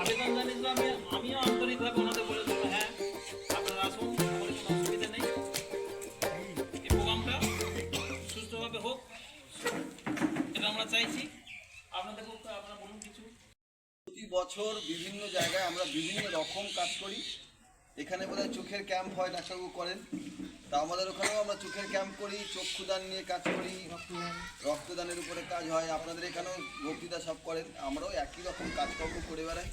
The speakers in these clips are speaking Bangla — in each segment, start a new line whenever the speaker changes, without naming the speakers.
আবেদন জানিয়েছিল আমি আমিও আন্তরিকভাবে ওনাদের বলে দেবো হ্যাঁ আপনারা আসুন আমাদের কোনো অসুবিধা নেই। এই প্রোগ্রামটা সুস্থভাবে হোক, এটা আমরা চাইছি। আপনাদের আপনারা বলুন কিছু।
প্রতি বছর বিভিন্ন জায়গায় আমরা বিভিন্ন রকম কাজ করি। এখানে বোধহয় চোখের ক্যাম্প হয়, ডাক্তারবাবু করেন। তা আমাদের ওখানেও আমরা চোখের ক্যাম্প করি চক্ষুদান নিয়ে কাজ করি। রক্তদানের উপরে কাজ হয়। আপনাদের এখানেও বক্তৃতা সব করেন। আমরাও একই রকম কাজকর্ম করে বেড়াই।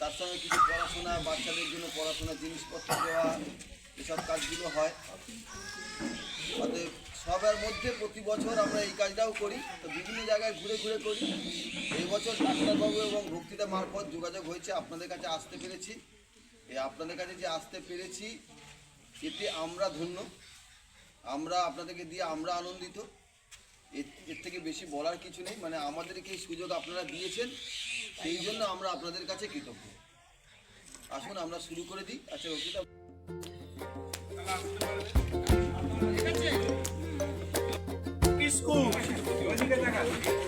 তার সঙ্গে কিছু পড়াশোনা বাচ্চাদের জন্য পড়াশোনার জিনিসপত্র দেওয়া এসব কাজগুলো হয়। অতএব সবার মধ্যে প্রতি বছর আমরা এই কাজটাও করি। তো বিভিন্ন জায়গায় ঘুরে ঘুরে করি। এই বছর ডাক্তারবাবু এবং ভক্তিতা মারফত যোগাযোগ হয়েছে। আপনাদের কাছে আসতে পেরেছি। এই আপনাদের কাছে যে আসতে পেরেছি এতে আমরা ধন্য। আমরা আপনাদেরকে দিয়ে আমরা আনন্দিত। এর থেকে বেশি বলার কিছু নেই। মানে আমাদেরকে এই সুযোগ আপনারা দিয়েছেন। সেই জন্য আমরা আপনাদের কাছে কৃতজ্ঞ। আসুন, আমরা শুরু করে দিই। আচ্ছা রকিতা
স্কুল?